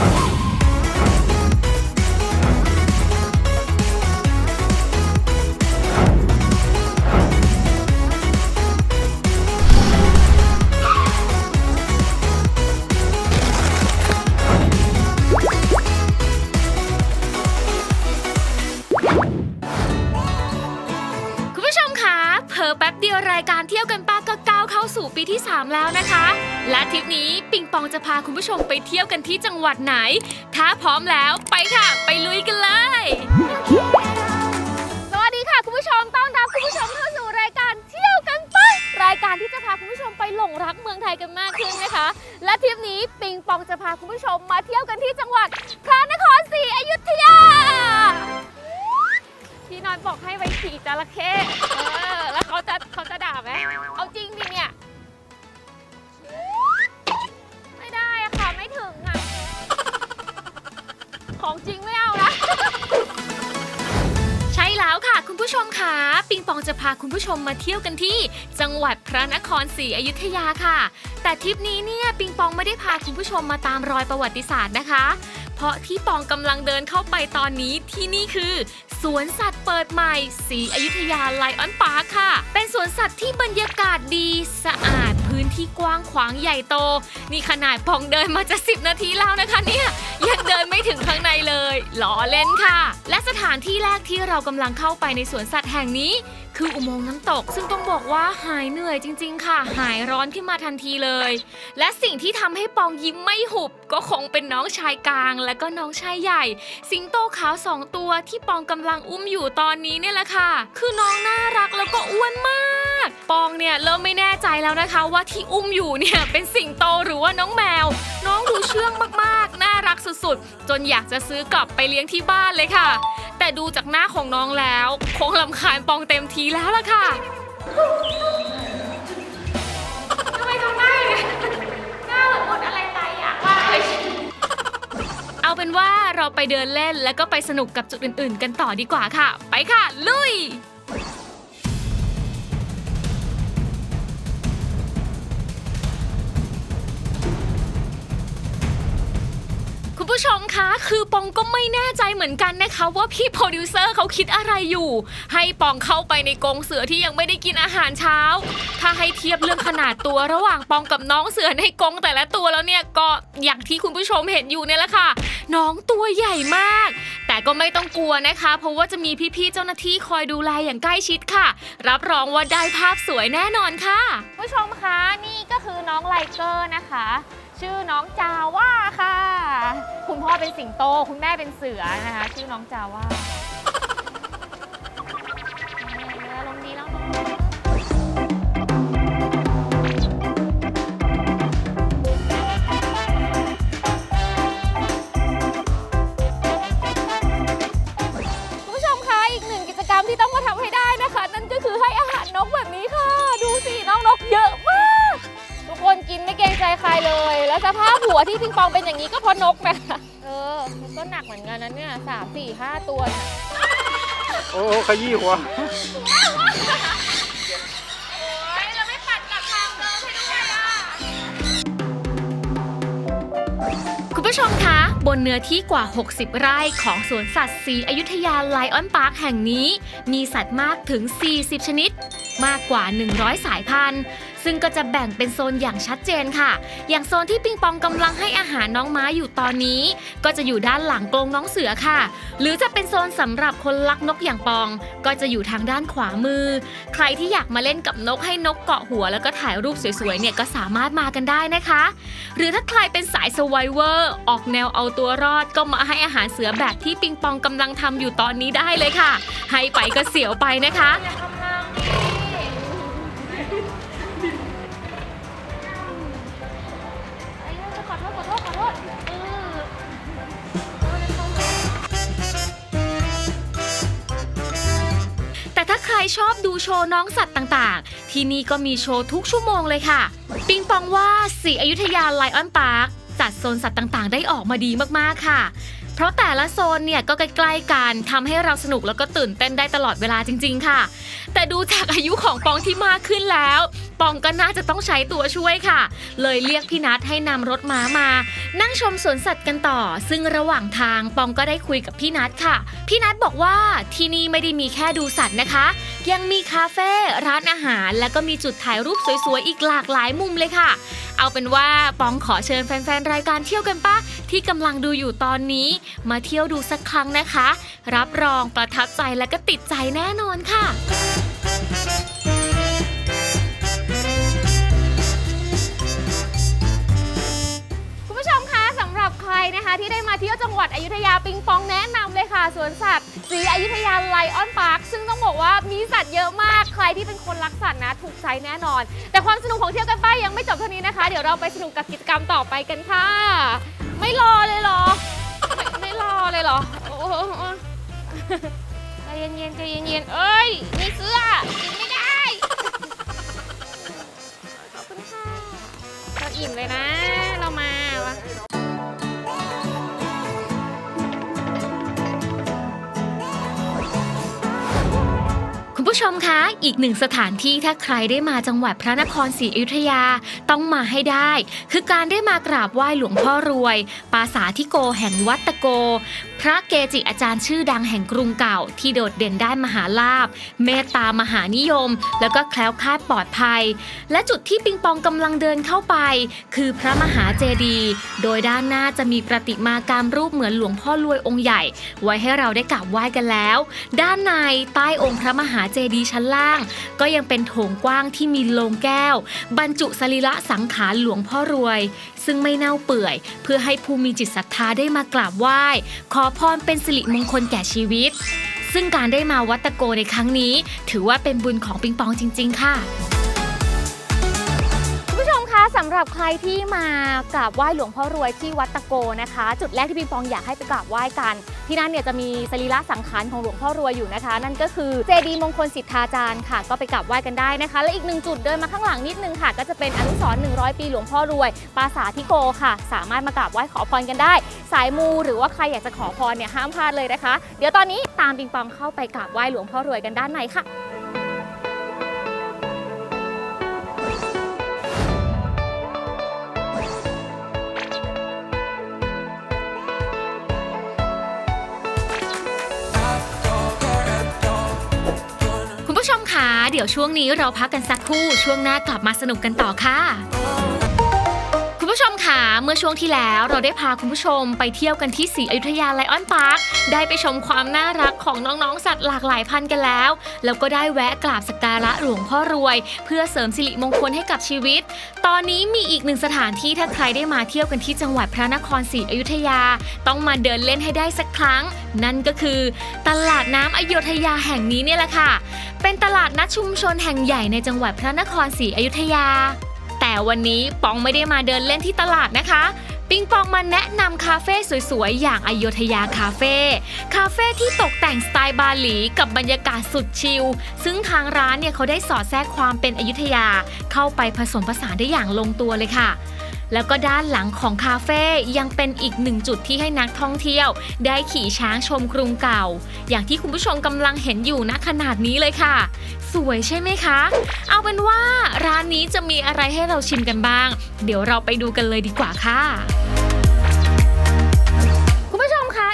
คุณ ปีที่ 3 แล้วนะคะ และทริปนี้ปิงปองจะพาคุณผู้ชมไปเที่ยวกันที่จังหวัดไหน ถ้าพร้อมแล้วไปค่ะ ไปลุยกันเลย สวัสดีค่ะคุณผู้ชมต้อนรับคุณผู้ชมเข้าสู่รายการเที่ยวกันไป รายการที่จะพาคุณผู้ชมไปหลงรักเมืองไทยกันมากขึ้นนะคะ และทริปนี้ปิงปองจะพาคุณผู้ชมมาเที่ยว พระนครศรีอยุธยาค่ะ แต่ทริปนี้เนี่ยปิงปองไม่ได้พาคุณผู้ชมมาตามรอยประวัติศาสตร์นะคะ เพราะที่ปองกำลังเดินเข้าไปตอนนี้ที่นี่คือสวนสัตว์เปิดใหม่ศรีอยุธยาไลออนพาร์คค่ะ เป็นสวนสัตว์ที่บรรยากาศดีสะอาดพื้นที่กว้างขวางใหญ่โต นี่ขนาดปองเดินมาจะ10 นาทีแล้วนะคะเนี่ยยังเดินไม่ถึงข้างในเลยล้อเล่นค่ะ และสถานที่แรกที่เรากำลังเข้าไปในสวนสัตว์แห่งนี้ คืออุโมงค์น้ำตก ซึ่งต้องบอกว่าหายเหนื่อยจริง ๆ ค่ะ หายร้อนขึ้นมาทันทีเลย และสิ่งที่ทำให้ปองยิ้มไม่หุบ ก็คงเป็นน้องชายกลาง และก็น้องชายใหญ่ สิงโตขาวสองตัวที่ปองกำลังอุ้มอยู่ตอนนี้เนี่ยแหละค่ะ คือน้องน่ารักแล้วก็อ้วนมาก ปองเนี่ยเริ่มไม่แน่ใจแล้วนะคะ ว่าที่อุ้มอยู่เนี่ยเป็นสิงโตหรือว่าน้องแมว น้องดูเชื่องมากๆ สุดๆ จนอยากจะซื้อกลับไปเลี้ยงที่บ้านเลยค่ะ แต่ดูจากหน้าของน้องแล้วคงลำคาญปองเต็มทีแล้วล่ะค่ะทำไมทำหน้าอย่างนั้นหน้าเหมือนหมดอะไรตายอยากมากเลยเอาเป็นว่าเราไปเดินเล่นแล้วก็ไปสนุกกับจุดอื่นๆ กันต่อดีกว่าค่ะ ไปค่ะ ลุย ผู้ชมคะ คือปองก็ไม่แน่ใจเหมือนกันนะคะ ว่าพี่โปรดิวเซอร์เขาคิดอะไรอยู่ ให้ปองเข้าไปในกรงเสือที่ยังไม่ได้กินอาหารเช้า ถ้าให้เทียบเรื่องขนาดตัวระหว่างปองกับน้องเสือในกรงแต่ละตัวแล้วเนี่ยก็อย่างที่คุณผู้ชมเห็นอยู่เนี่ยแหละค่ะ น้องตัวใหญ่มาก แต่ก็ไม่ต้องกลัวนะคะ เพราะว่าจะมีพี่ๆเจ้าหน้าที่คอยดูแลอย่างใกล้ชิดค่ะ รับรองว่าได้ภาพสวยแน่นอนค่ะ ผู้ชมคะนี่ก็คือน้องไลเกอร์นะคะ ชื่อน้องจาว่าค่ะ คุณพ่อเป็นสิงโต คุณแม่เป็นเสือนะคะ ชื่อน้องจาว่า องเป็นอย่างนี้ก็เพราะนกนะคะเออมันก็หนักเหมือนกันนะเนี่ยสามสี่ห้าตัวเนี่ยโอ้โหขยี้หัวโอ้ยเราไม่ปัดกลับทางเดิมให้ด้วยอะคุณผู้ชมคะ บนเนื้อที่กว่า 60 ไร่ของสวนสัตว์ศรีอยุธยาไลออนพาร์คแห่งนี้ มีสัตว์มากถึง 40 ชนิด มากกว่า 100 สายพันธุ์ ซึ่งก็จะแบ่งเป็นโซนอย่างชัดเจนค่ะ อย่างโซนที่ปิงปองกำลังให้อาหารน้องม้าอยู่ตอนนี้ ก็จะอยู่ด้านหลังกรงน้องเสือค่ะ หรือจะเป็นโซนสำหรับคนรักนกอย่างปอง ก็จะอยู่ทางด้านขวามือ ใครที่อยากมาเล่นกับนกให้นกเกาะหัว แล้วก็ถ่ายรูปสวยๆเนี่ยก็สามารถมากันได้นะคะ หรือถ้าใครเป็นสายสไวเวอร์ออกแนวเอาตัวรอด ก็มาให้อาหารเสือแบบที่ปิงปองกำลังทำอยู่ตอนนี้ได้เลยค่ะ ให้ไปก็เสียวไปนะคะ ชอบดูโชว์น้องสัตว์ต่างๆ ที่นี่ก็มีโชว์ทุกชั่วโมงเลยค่ะ ปิงปองว่าสีอยุธยาไลออนพาร์คจัดโซนสัตว์ต่างๆ ได้ออกมาดีมากๆค่ะ เพราะแต่ละโซนเนี่ยก็ใกล้ๆกันทำให้เราสนุกแล้วก็ตื่นเต้นได้ตลอดเวลาจริง ๆ ค่ะ แต่ดูจากอายุของปองที่มากขึ้นแล้ว ปองก็น่าจะต้องใช้ตัวช่วยค่ะ เลยเรียกพี่นัทให้นำรถม้ามา นั่งชมสวนสัตว์กันต่อ ซึ่งระหว่างทางปองก็ได้คุยกับพี่นัทค่ะ พี่นัทบอกว่าที่นี่ไม่ได้มีแค่ดูสัตว์นะคะ ยังมีคาเฟ่ร้านอาหาร แล้วก็มีจุดถ่ายรูปสวยๆอีกหลากหลายมุมเลยค่ะ เอาเป็นว่าปองขอเชิญแฟนๆรายการเที่ยวกันป้าที่กำลังดูอยู่ตอนนี้ มาเที่ยวดูสักครั้งนะคะ รับรองประทับใจและก็ติดใจแน่นอนค่ะ รับใครนะคะที่ได้มาเที่ยวจังหวัดอยุธยาปิงปองแนะนำเลยค่ะ สวนสัตว์ศรีอยุธยาไลออนพาร์คซึ่งต้องบอกว่ามีสัตว์เยอะมากใครที่เป็นคนรักสัตว์นะถูกใจแน่นอน แต่ความสนุกของเที่ยวกันป้ายังไม่จบเท่านี้นะคะ เดี๋ยวเราไปสนุกกับกิจกรรมต่อไปกันค่ะ ไม่รอเลยเหรอ ไม่ไม่รอเลยเหรอโอ้โหใจเย็นๆใจเย็นๆเอ้ยมีเสื้อกินไม่ได้ขอบคุณค่ะเราอิ่มเลยนะ เรามาวะ ผู้ชมคะ อีกหนึ่งสถานที่ถ้าใครได้มาจังหวัดพระนครศรีอยุธยาต้องมาให้ได้ คือการได้มากราบไหว้หลวงพ่อรวยปราสาทธิโกแห่งวัดตะโก พระเกจิอาจารย์ชื่อดังแห่งกรุงเก่า ที่โดดเด่นด้านมหาลาภเมตตามหานิยม แล้วก็แคล้วคลาดปลอดภัย และจุดที่ปิงปองกำลังเดินเข้าไป คือพระมหาเจดีย์โดยด้านหน้าจะมีประติมากรรมรูปเหมือนหลวงพ่อรวยองค์ใหญ่ ไว้ให้เราได้กราบไหว้กันแล้ว ด้านในใต้องค์พระมหาเจดีย์ชั้นล่าง ก็ยังเป็นโถงกว้างที่มีโลงแก้ว บรรจุสรีระสังขารหลวงพ่อรวย ซึ่งไม่เน่าเปื่อย เพื่อให้ผู้มีจิตศรัทธาได้มากราบไหว้ ขอพรเป็นสิริมงคลแก่ชีวิต ซึ่งการได้มาวัดตะโกในครั้งนี้ ถือว่าเป็นบุญของปิงปองจริง ๆ ค่ะคุณผู้ชมคะ สำหรับใครที่มากราบไหว้หลวงพ่อรวยที่วัดตะโกนะคะ จุดแรกที่พี่ปองอยากให้ไปกราบไหว้กัน ที่นั่นเนี่ยจะมีสรีระสังขารของหลวงพ่อรวยอยู่นะคะ นั่นก็คือเจดีย์มงคลสิทธาจารย์ค่ะ ก็ไปกราบไหว้กันได้นะคะ และอีกหนึ่งจุดเดินมาข้างหลังนิดนึงค่ะ ก็จะเป็นอนุสรณ์100 ปีหลวงพ่อรวย ปราสาททิโกค่ะ สามารถมากราบไหว้ขอพรกันได้ สายมูหรือว่าใครอยากจะขอพรเนี่ยห้ามพลาดเลยนะคะ เดี๋ยวตอนนี้ตามปิงปองเข้าไปกราบไหว้หลวงพ่อรวยกันด้านในค่ะ เดี๋ยวช่วงนี้เราพักกันสักครู่ช่วงหน้ากลับมาสนุกกันต่อค่ะคุณผู้ชมค่ะ เมื่อช่วงที่แล้วเราได้พาคุณผู้ชมไปเที่ยวกันที่ศรีอยุธยาไลออนพาร์คได้ไปชมความน่ารักของน้องๆ สัตว์หลากหลายพันธุ์กันแล้ว แล้วก็ได้แวะกราบสักการะหลวงพ่อรวย เพื่อเสริมสิริมงคลให้กับชีวิต ตอนนี้มีอีกหนึ่งสถานที่ถ้าใครได้มาเที่ยวกันที่จังหวัดพระนครศรีอยุธยา ต้องมาเดินเล่นให้ได้สักครั้ง นั่นก็คือตลาดน้ำอยุธยาแห่งนี้เนี่ยแหละค่ะ เป็นตลาดนัดชุมชนแห่งใหญ่ในจังหวัดพระนครศรีอยุธยา แต่วันนี้ปองไม่ได้มาเดินเล่นที่ตลาดนะคะ ปิงปองมาแนะนำคาเฟ่สวยๆ อย่างอโยธยาคาเฟ่ คาเฟ่ที่ตกแต่งสไตล์บาหลีกับบรรยากาศสุดชิล ซึ่งทางร้านเนี่ยเขาได้สอดแทรกความเป็นอยุธยา เข้าไปผสมผสานได้อย่างลงตัวเลยค่ะ แล้วก็ด้านหลังของคาเฟ่ยังเป็นอีกหนึ่งจุดที่ให้นักท่องเที่ยว ได้ขี่ช้างชมกรุงเก่า อย่างที่คุณผู้ชมกำลังเห็นอยู่ณขนาดนี้เลยค่ะ สวยใช่ไหมคะ เอาเป็นว่าร้านนี้จะมีอะไรให้เราชิมกันบ้าง เดี๋ยวเราไปดูกันเลยดีกว่าค่ะ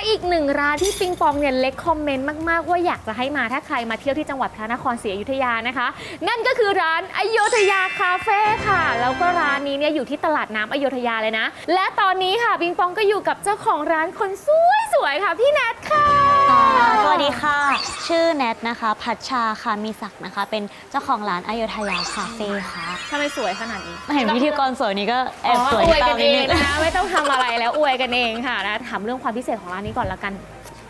อีกหนึ่งร้านที่ปิงปองเนี่ยเล็กคอมเมนต์มาก ๆ ว่าอยากจะให้มาถ้าใครมาเที่ยวที่จังหวัดพระนครศรีอยุธยานะคะ นั่นก็คือร้านอโยธยาคาเฟ่ค่ะ แล้วก็ร้านนี้เนี่ยอยู่ที่ตลาดน้ำอโยธยาเลยนะ และตอนนี้ค่ะปิงปองก็อยู่กับเจ้าของร้านคนสวยๆค่ะพี่แนทค่ะค่ะสวัสดีค่ะ ชื่อแนทนะคะ พัชชาค่ะมีศักดิ์นะคะ เป็นเจ้าของร้านอโยธยาคาเฟ่ค่ะทำไมสวยขนาดนี้เห็นพิธีกรสวยนี้ก็แออ๋อบสวยอวยตากัมนนิเอดนึงงนะคะ ไม่ต้องทำอะไรแล้วอวยกันเองค่ะนะถามเรื่องความพิเศษของร้านนี้ก่อนละกัน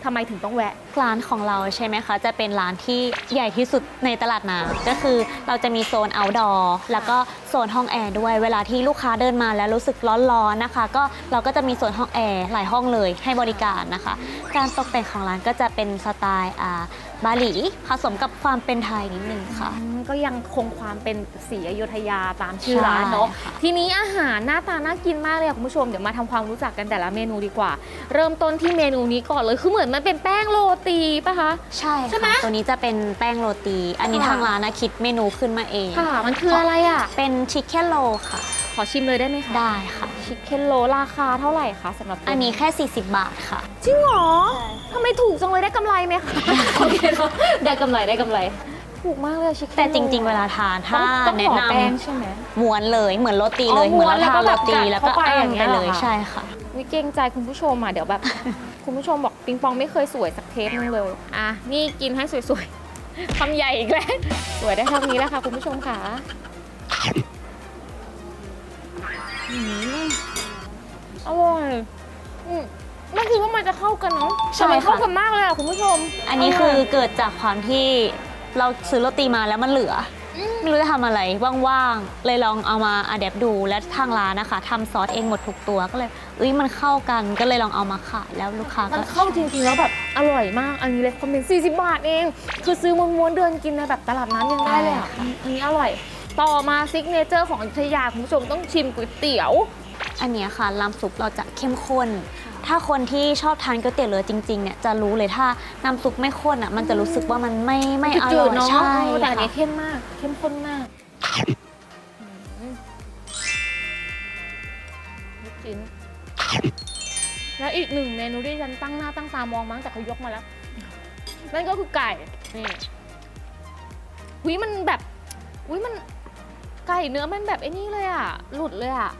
ทำไมถึงต้องแวะ ร้านของเราใช่ไหมคะ จะเป็นร้านที่ใหญ่ที่สุดในตลาดน้ำก็คือเราจะมีโซน outdoor แล้วก็โซนห้องแอร์ด้วย เวลาที่ลูกค้าเดินมาแล้วรู้สึกร้อนๆนะคะ ก็เราก็จะมีโซนห้องแอร์หลายห้องเลยให้บริการนะคะ การตกแต่งของร้านก็จะเป็นสไตล์อ่า บาหลีผสมกับความเป็นไทยนิดนึงค่ะ อืมก็ยังคงความเป็นสีอยุธยาตามชื่อร้านเนาะ ใช่ค่ะ ทีนี้อาหารหน้าตาน่ากินมากเลยอะคุณผู้ชม เดี๋ยวมาทำความรู้จักกันแต่ละเมนูดีกว่า เริ่มต้นที่เมนูนี้ก่อนเลย คือเหมือนมันเป็นแป้งโรตีปะคะ ใช่ใช่ไหมค่ะตัวนี้จะเป็นแป้งโรตี อันนี้ค่ะ ทางร้านนะคิดเมนูขึ้นมาเอง ค่ะ มันคืออะไรอะเป็นชิคเก้นโลค่ะ ขอชิมเลยได้ไหมคะ ได้ค่ะ ชิคเก้นโลราคาเท่าไหร่คะสำหรับตัวอันนี้แค่ 40 บาทค่ะ จริงเหรอทำไมถูกจังเลยได้กำไรไหมคะ โอเคเนอะได้กำไรได้กำไร ถูกมากเลยชิคเก้นแต่จริง ๆ เวลาทานถ้าต้องแนะห่อนแป้งำใช่ไหม ม้วนเลยเหมือนโรตีเลย อ๋อเหมือนม้วนเราทานแล้โรวก็แบบตีกัดแล้วก็เข้าไปอ้าอย่างมเงี้ไปยเหรเลอยคะ ใช่ค่ะ วิเกรงใจคุณผู้ชมอะเดี๋ยวแบบ คุณผู้ชมบอกปิงปองไม่เคยสวยสักเทปนึงเลย อะ นี่กินให้สวยๆคำใหญ่อีกแล้วสวยได้เท่านี้แล้วค่ะ คุณผู้ชมค่ะอืม อร่อยอืมไม่คิดว่ามันจะเข้ากันเนาะใช่แต่มันเข้าค่ะกันมากเลยอะคุณผู้ชมอันนี้คือเกิดจากความที่เราซื้อโรตีมาแล้วมันเหลืออไม่รู้จะทำอะไรว่างๆ เลยลองเอามาอัดแอปดูแล้วทางร้านนะคะทำซอสเองหมดทุกตัวก็เลยเอ้ยมันเข้ากันก็เลยลองเอามาขายแล้วลูกค้ามัก็นเข้าจริงๆแล้วแบบอร่อยมาก อันนี้เลยคอมเมนต์40 บาทเอง คือซื้อม้วนๆเดินกินในแบบตลาดน้ำยังได้เลยอะใช่ค่ะอันนี้อร่อย ต่อมาซิกเนเจอร์ของอยุธยาคุณผู้ชมต้องชิมก๋วยเตี๋ยว อันเนี้ยค่ะน้ำซุปเราจะเข้มข้น ถ้าคนที่ชอบทานก๋วยเตี๋ยวเรือจริงๆเนี่ยจะรู้เลยถ้าน้ำซุปไม่ข้นอะมันจะรู้สึกว่ามันไม่ไม่อจืร่อดยๆเนาะใช่เออแต่อันนี้ค่ะเข้มมาก เข้มข้นมากอืมลูกชิ้นแล้วอีกหนึ่งเมนูที่ฉันตั้งหน้าตั้งตามองมั้งแต่เขายกมาแล้ว นั่นก็คือไก่ นี่หุยมันแบบหุยมันไก่เนื้อมันแบบไอ้นี่เลยอะ หลุดเลยอะ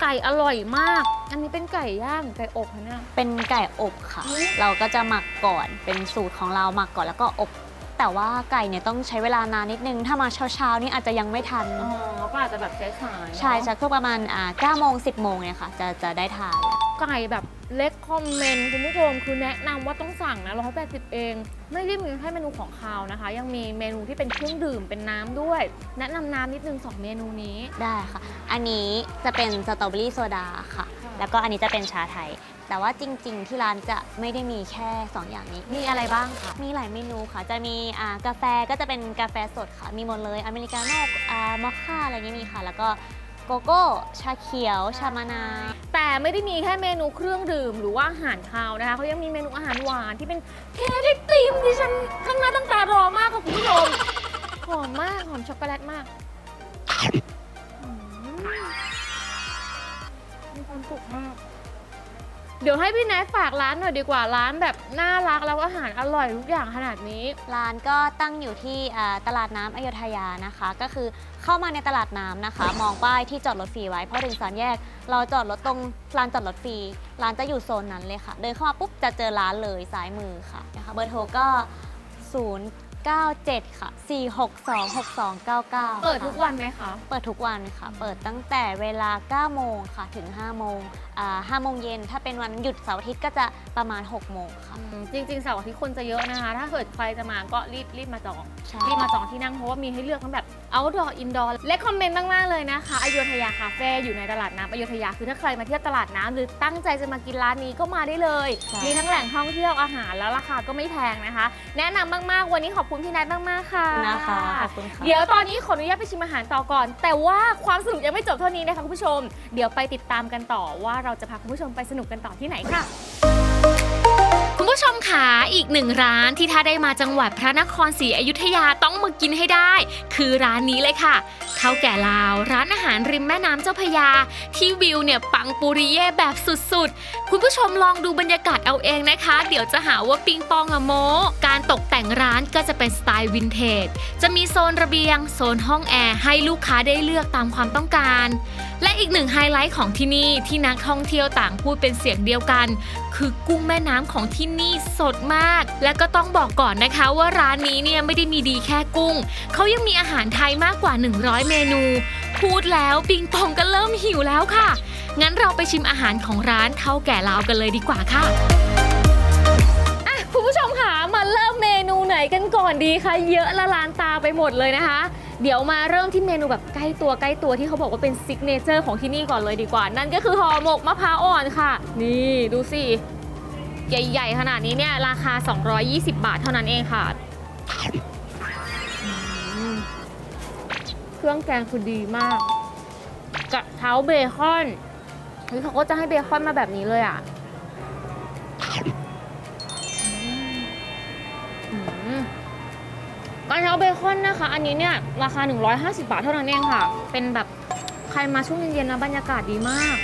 ไก่อร่อยมาก อันนี้เป็นไก่ย่างไก่อบคะเนี่ย เป็นไก่อบค่ะอุ๊ยเราก็จะหมักก่อนเป็นสูตรของเราหมักก่อนแล้วก็อบ แต่ว่าไก่เนี่ยต้องใช้เวลานานนิดนึง ถ้ามาเช้าๆนี่อาจจะยังไม่ทัน อ๋อ ก็อาจจะแบบใช้สายๆใช่เนอะจะก็ประมาณอ่า9โมง 10 โมงเนี่ยค่ะ จะจะได้ทานแล้ว ไก่แบบเล็กคอมเมนต์คุณผู้ชมคือแนะนำว่าต้องสั่งนะ180เอง ไม่ได้มีแค่เมนูของคาวนะคะ ยังมีเมนูที่เป็นเครื่องดื่มเป็นน้ำด้วย แนะนำน้ำนิดนึงสองเมนูนี้ได้ค่ะ อันนี้จะเป็นสตรอเบอรี่โซดาค่ะค่ะ แล้วก็อันนี้จะเป็นชาไทย แต่ว่าจริง ๆ ที่ร้านจะไม่ได้มีแค่ 2 อย่างนี้ มีอะไรบ้างคะมีหลายเมนูค่ะ จะมีอ่ากาแฟก็จะเป็นกาแฟสดค่ะ มีหมดเลยอเมริกาโน่อ่ามอคค่าอะไรเงี้ยมีค่ะ แล้วก็ โกโก้ ชาเขียว ชามะนาวแต่ไม่ได้มีแค่เมนูเครื่องดื่มหรือว่าอาหารคาวนะคะเขายังมีเมนูอาหารหวานที่เป็นเค้กไอติมที่ฉันตั้งหน้าตั้งตารอมากค่ะคุณผู้ชมหอมมากหอมช็อกโกแลตมากอืมมีความสุขมาก เดี๋ยวให้พี่แนทฝากร้านหน่อยดีกว่าร้านแบบน่ารักแล้วอาหารอร่อยทุกอย่างขนาดนี้ ร้านก็ตั้งอยู่ที่อ่าตลาดน้ำอยุธยานะคะ ก็คือเข้ามาในตลาดน้ำนะคะ มองป้ายที่จอดรถฟรีไว้เพอถึงสามแยก เราจอดรถตรงลานจอดรถฟรีร้านจะอยู่โซนนั้นเลยค่ะ เดินเข้ามาปุ๊บจะเจอร้านเลยซ้ายมือค่ะนะคะเบอร์โทรก็ 097 ค่ะ 462 6299เปิดทุกวันไหมคะ เปิดทุกวันค่ะ เปิดตั้งแต่เวลา 9 โมงค่ะ ถึง 5 โมงอ่า5โมงเย็น ถ้าเป็นวันหยุดเสาร์อาทิตย์ก็จะประมาณ 6 โมงค่ะอืมจริงๆเสาร์อาทิตย์คนจะเยอะนะคะ ถ้าเกิดใครจะมาก็รีบรีบมาจอง ใช่ รีบมาจองที่นั่งเพราะว่ามีให้เลือกทั้งแบบ outdoor indoor และคอมเมนต์มากๆเลยนะคะอยุธยาคาเฟ่อยู่ในตลาดน้ำอยุธยาคือถ้าใครมาเที่ยวตลาดน้ำหรือตั้งใจจะมากินร้านนี้ก็มาได้เลยใช่มีทั้งแหล่งท่องเที่ยวอาหารแล้วราคาก็ไม่แพงนะคะ แนะนำมากๆวันนี้ขอบคุณพี่นัทมากๆค่ะนะคะขอบคุณค่ะเดี๋ยวตอนนี้ขออนุญาตไปชิมอาหารต่อก่อน แต่ว่าความสนุกยังไม่จบเท่านี้นะคะคุณผู้ชม เดี๋ยวไปติดตามกันต่อว่าเราจะพาคุณผู้ชมไปสนุกกันต่อที่ไหนค่ะคุณผู้ชมค่ะ อีกหนึ่งร้านที่ถ้าได้มาจังหวัดพระนครศรีอยุธยาต้องมากินให้ได้ คือร้านนี้เลยค่ะเท่าแก่ลาวร้านอาหารริมแม่น้ำเจ้าพยา ที่วิวเนี่ยปังปุริเย่แบบสุดๆ คุณผู้ชมลองดูบรรยากาศเอาเองนะคะ เดี๋ยวจะหาว่าปิงปองอะโม การตกแต่งร้านก็จะเป็นสไตล์วินเทจจะมีโซนระเบียง โซนห้องแอร์ให้ลูกค้าได้เลือกตามความต้องการ และอีกหนึ่งไฮไลท์ของที่นี่ที่นักท่องเที่ยวต่างพูดเป็นเสียงเดียวกัน คือกุ้งแม่น้ำของที่นี่สดมาก และก็ต้องบอกก่อนนะคะว่าร้านนี้เนี่ยไม่ได้มีดีแค่กุ้ง เขายังมีอาหารไทยมากกว่า 100 เมนู พูดแล้วปิงปองก็เริ่มหิวแล้วค่ะ งั้นเราไปชิมอาหารของร้านเท่าแก่ลาวกันเลยดีกว่าค่ะอะคุณผู้ชมค่ะมาเริ่มเมนูไหนกันก่อนดีคะเยอะละลานตาไปหมดเลยนะคะ เดี๋ยวมาเริ่มที่เมนูแบบใกล้ตัวใกล้ตัวที่เขาบอกว่าเป็นซิกเนเจอร์ของที่นี่ก่อนเลยดีกว่า นั่นก็คือห่อหมกมะพร้าวอ่อนค่ะ นี่ดูสิ ใหญ่ๆ ขนาดนี้เนี่ย ราคา 220 บาทเท่านั้นเองค่ะ เครื่องแกงคือดีมากกะเท้าเบคอนเฮ้ยเขาก็จะให้เบคอนมาแบบนี้เลยอะ กระเท้าเบคอนนะคะ อันนี้เนี่ยราคา 150 บาทเท่านั้นเองค่ะ เป็นแบบใครมาช่วงเย็นๆนะบรรยากาศดีมาก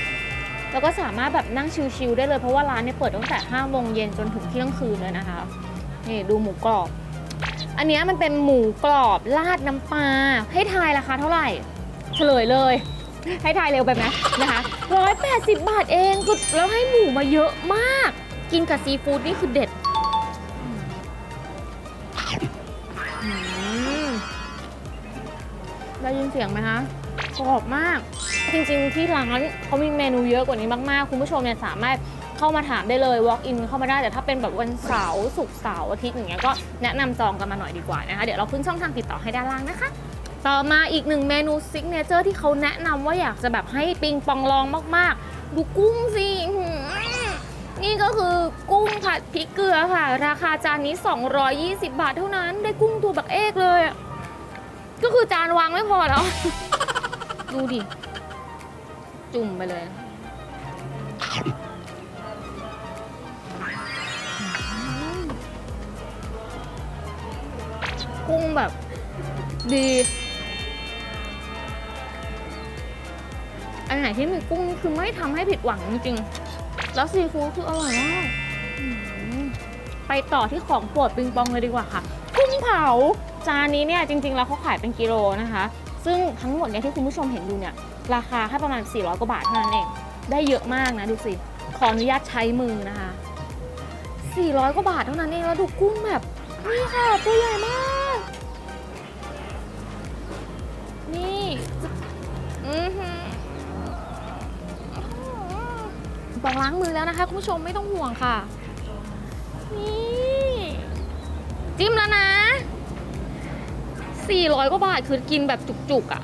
แล้วก็สามารถแบบนั่งชิลๆได้เลยเพราะว่าร้านเนี่ยเปิดตั้งแต่5โมงเย็นจนถึงเที่ยงคืนเลยนะคะนี่ดูหมูกรอบ อันนี้มันเป็นหมูกรอบราดน้ำปลาให้ทายราคาเท่าไหร่ เฉลยเลย ให้ทายเร็วไปไหมนะคะ180 บาทเองคือแล้วให้หมูมาเยอะมาก กินกับซีฟู้ดนี่คือเด็ด ได้ยินเสียงไหมคะกรอบมาก จริงๆ ที่ร้านเขามีเมนูเยอะกว่านี้มากๆ คุณผู้ชมเนี่ยสามารถเข้ามาถามได้เลย walk in เข้ามาได้ แต่ถ้าเป็นแบบวันเสาร์ศุกร์เสาร์อาทิตย์อย่างเงี้ยก็แนะนำจองกันมาหน่อยดีกว่านะคะ เดี๋ยวเราขึ้นช่องทางติดต่อให้ด้านล่างนะคะ ต่อมาอีกหนึ่งเมนูซิกเนเจอร์ที่เขาแนะนำว่าอยากจะแบบให้ปิงปองลองมากๆ ดูกุ้งสิหือนี่ก็คือกุ้งผัดพริกเกลือค่ะ ราคาจานนี้ 220 บาทเท่านั้น ได้กุ้งตัวบักเอกเลยอะ ก็คือจานวางไม่พอแล้ว ดูดิ จุ่มไปเลย กุ้งแบบ ดี อันไหนที่มีกุ้งคือไม่ทำให้ผิดหวังจริงๆ แล้วซีฟู้ดคืออร่อยมาก ไปต่อที่ของโปรดปิงปองเลยดีกว่าค่ะ กุ้งเผา จานนี้เนี่ยจริงๆแล้วเขาขายเป็นกิโลนะคะ ซึ่งทั้งหมดเนี่ยที่คุณผู้ชมเห็นอยู่เนี่ยราคาแค่ประมาณ 400 กว่าบาทเท่านั้นเอง ได้เยอะมากนะดูสิ ขออนุญาตใช้มือนะคะ 400 กว่าบาทเท่านั้นเองแล้วดูกุ้งแบบนี่ค่ะตัวใหญ่มาก นี่อือหือปองล้างมือแล้วนะคะ คุณผู้ชมไม่ต้องห่วงค่ะ นี่ จิ้มแล้วนะ 400กว่าบาทคือกินแบบจุกๆอะ่ะ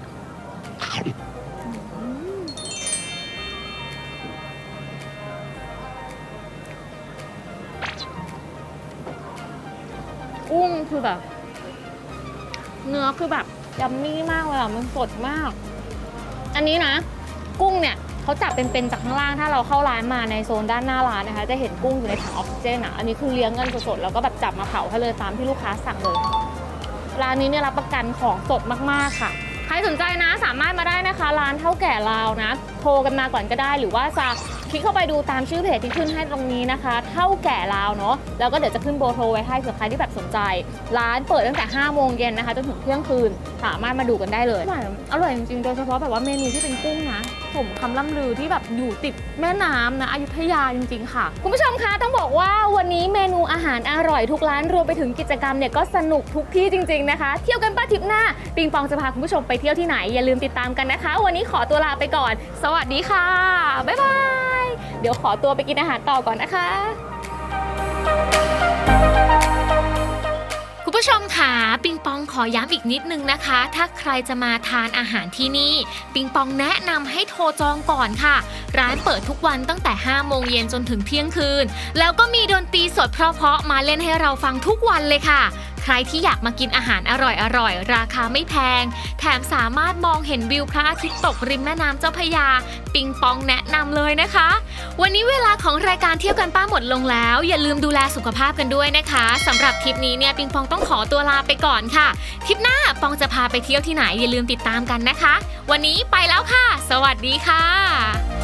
กุ้งคือแบบ เนื้อคือแบบยัมมี่มากเลยอะมันสดมาก อันนี้นะ กุ้งเนี่ยเขาจับเป็นๆจากข้างล่างถ้าเราเข้าร้านมาในโซนด้านหน้าร้านนะคะ จะเห็นกุ้งอยู่ในถังออกซิเจนอะอันนี้คือเลี้ยงกันสดๆแล้วก็แบบจับมาเผาให้เลยตามที่ลูกค้าสั่งเลย ร้านนี้เนี่ยรับประกันของสดมากๆค่ะ ใครสนใจนะสามารถมาได้นะคะ ร้านเท่าแก่ลาวนะ โทรกันมาก่อนก็ได้ หรือว่าจะคลิกเข้าไปดูตามชื่อเพจที่ขึ้นให้ตรงนี้นะคะ เท่าแก่ลาวเนาะแล้วก็เดี๋ยวจะขึ้นโบอร์โทรไว้ให้เผื่อใครที่แบบสนใจ ร้านเปิดตั้งแต่5โมงเย็นนะคะจนถึงเที่ยงคืนสามารถมาดูกันได้เลยอร่อยอร่อยจริงๆโดยเฉพาะแบบว่าเมนูที่เป็นกุ้งนะ ผมคำล่ำลือที่แบบอยู่ติดแม่น้ำนะอยุธยาจริง ๆ ค่ะ คุณผู้ชมคะต้องบอกว่าวันนี้เมนูอาหารอร่อยทุกร้านรวมไปถึงกิจกรรมเนี่ยก็สนุกทุกที่จริง ๆ นะคะ เที่ยวกันป้าทริปหน้า ปิงปองจะพาคุณผู้ชมไปเที่ยวที่ไหนอย่าลืมติดตามกันนะคะ วันนี้ขอตัวลาไปก่อน สวัสดีค่ะ บ๊ายบาย เดี๋ยวขอตัวไปกินอาหารต่อก่อนนะคะ ผู้ชมค่ะปิงปองขอย้ำอีกนิดนึงนะคะ ถ้าใครจะมาทานอาหารที่นี่ ปิงปองแนะนำให้โทรจองก่อนค่ะ ร้านเปิดทุกวันตั้งแต่ 5 โมงเย็นจนถึงเที่ยงคืน แล้วก็มีดนตรีสดเพราะๆมาเล่นให้เราฟังทุกวันเลยค่ะ ใครที่อยากมากินอาหารอร่อยๆราคาไม่แพง แถมสามารถมองเห็นวิวพระอาทิตย์ตกริมแม่น้ำเจ้าพยา ปิงปองแนะนำเลยนะคะ วันนี้เวลาของรายการเที่ยวกันป้าหมดลงแล้ว อย่าลืมดูแลสุขภาพกันด้วยนะคะสำหรับทริปนี้เนี่ยปิงปองต้องขอตัวลาไปก่อนค่ะทริปหน้าปองจะพาไปเที่ยวที่ไหนอย่าลืมติดตามกันนะคะ วันนี้ไปแล้วค่ะ สวัสดีค่ะ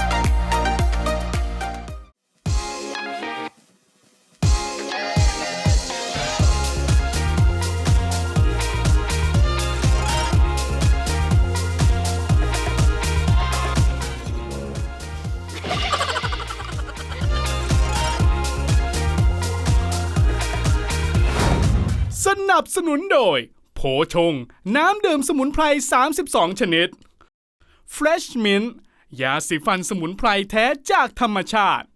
สนับสนุนโดย โผชง น้ำดื่มสมุนไพร 32 ชนิด Fresh Mint ยาสีฟันสมุนไพรแท้จากธรรมชาติ